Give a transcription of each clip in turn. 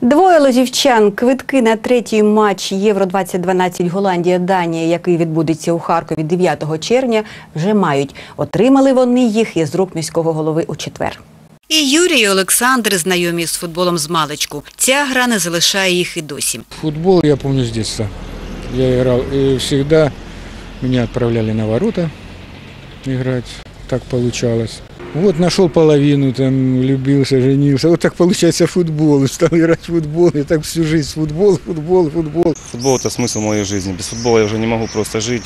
Двоє лозівчан квитки на третій матч Євро 2012 Голландія-Данія, який відбудеться у Харкові 9 червня, вже мають. Отримали вони їх із рук міського голови у четвер. І Юрій і Олександр знайомі з футболом з маличку. Ця гра не залишає їх і досі. Футбол я помню с детства. Я играл и всегда меня отправляли на ворота играть. Так получалось. Вот нашел половину, там влюбился, женился. Вот так получается футбол. Стал играть в футбол. И так всю жизнь футбол, футбол, футбол. Футбол – это смысл моей жизни. Без футбола я уже не могу просто жить.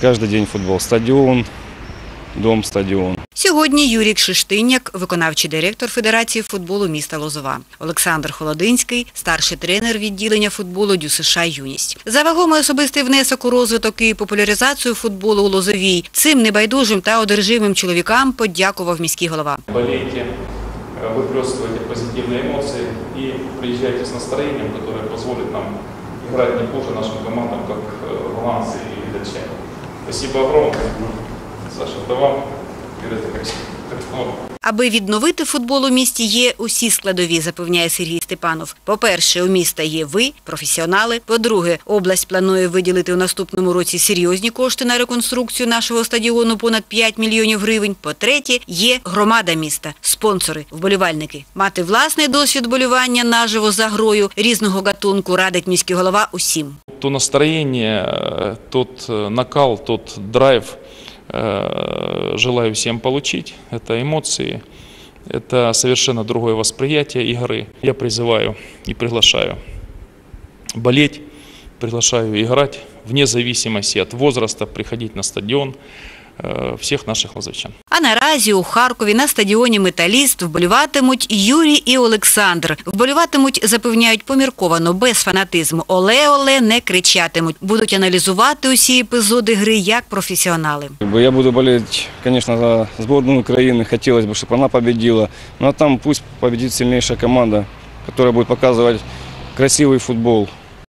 Каждый день футбол. Стадион, дом, стадион. Сьогодні Юрій Кшиштиняк, виконавчий директор Федерації футболу міста Лозова. Олександр Холодинський, старший тренер відділення футболу ДЮСШ «Юність». За вагомий особистий внесок у розвиток і популяризацію футболу у Лозовій цим небайдужим та одержимим чоловікам подякував міський голова. болейте, э, выплескивайте позитивные эмоции и приезжайте с настроением, которое позволит нам играть не хуже нашим командам, как э, голландцы и датчане. Спасибо огромное. Саша, это вам. Ира, это как, как норма. Аби відновити футбол у місті є усі складові, запевняє Сергій Степанов. По-перше, у міста є ви, професіонали. По-друге, область планує виділити у наступному році серйозні кошти на реконструкцію нашого стадіону понад 5 мільйонів гривень. По-третє, є громада міста, спонсори, вболівальники. Мати власний досвід болювання наживо за грою різного гатунку радить міський голова усім. То настроение, э, тот э, накал, тот драйв э, Желаю всем получить. Это эмоции, это совершенно другое восприятие игры. Я призываю и приглашаю болеть, приглашаю играть вне зависимости от возраста, приходить на стадион э, всех наших лозовчан. А наразі у Харкові на стадіоні Металіст вболіватимуть Юрій і Олександр. Вболіватимуть, запевняють помірковано, без фанатизму. Оле-оле не кричатимуть. Будуть аналізувати усі епізоди гри як професіонали. Как бы Я буду болеть, конечно, за сборную Украины. Хотелось бы, чтобы она победила. Ну а там пусть победит сильнейшая команда, которая будет показывать красивый футбол,